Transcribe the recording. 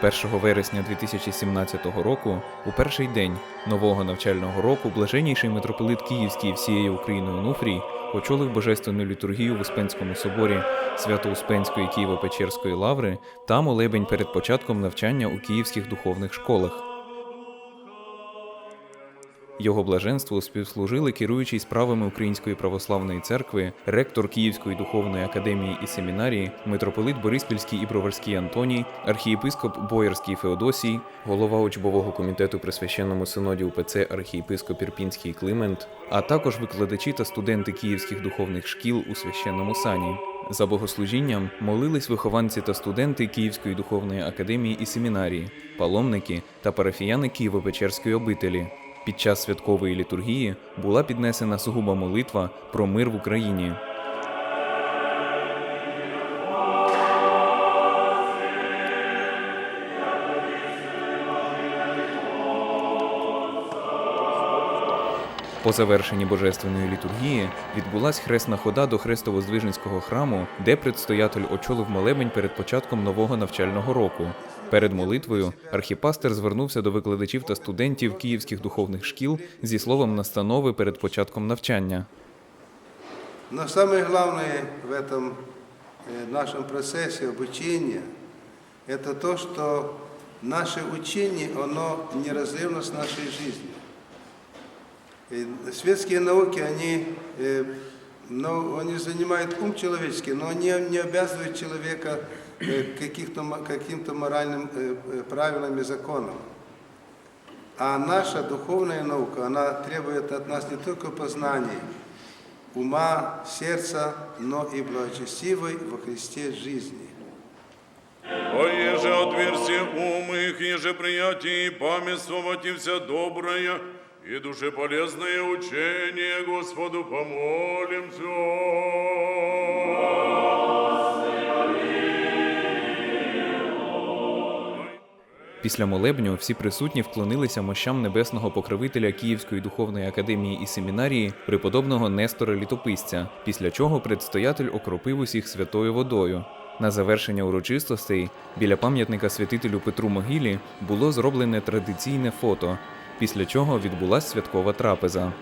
Першого вересня 2017 року, у перший день нового навчального року, блаженніший митрополит Київський і всією Україною Онуфрій очолив божественну літургію в Успенському соборі Свято-Успенської Києво-Печерської лаври та молебень перед початком навчання у київських духовних школах. Його блаженству співслужили керуючий справами Української православної церкви, ректор Київської духовної академії і семінарії, митрополит Бориспільський і Броварський Антоній, архієпископ Боярський Феодосій, голова учбового комітету при священному синоді УПЦ архієпископ Ірпінський Климент, а також викладачі та студенти київських духовних шкіл у священному сані. За богослужінням молились вихованці та студенти Київської духовної академії і семінарії, паломники та парафіяни Києво-Печерської обителі. Під час святкової літургії була піднесена сугуба молитва про мир в Україні. По завершенні божественної літургії відбулась хресна хода до Хрестово-Здвиженського храму, де предстоятель очолив молебень перед початком нового навчального року. Перед молитвою архіпастер звернувся до викладачів та студентів київських духовних шкіл зі словом настанови перед початком навчання. Но самое главное в этом э, нашем процессе обучения – это то, что наше учение, оно неразрывно с нашей жизнью. И светские науки, они, ну, они занимают ум человеческий, но они не обязывают человека э, каким-то моральным э, правилам и законам. А наша духовная наука, она требует от нас не только познаний, ума, сердца, но и благочестивой во Христе жизни. А еже отверстие ум их, еже приятие и и вся доброе и душеполезное учение Господу помолимся. Після молебню всі присутні вклонилися мощам небесного покровителя Київської духовної академії і семінарії преподобного Нестора Літописця, після чого предстоятель окропив усіх святою водою. На завершення урочистостей біля пам'ятника святителю Петру Могилі було зроблене традиційне фото, після чого відбулася святкова трапеза.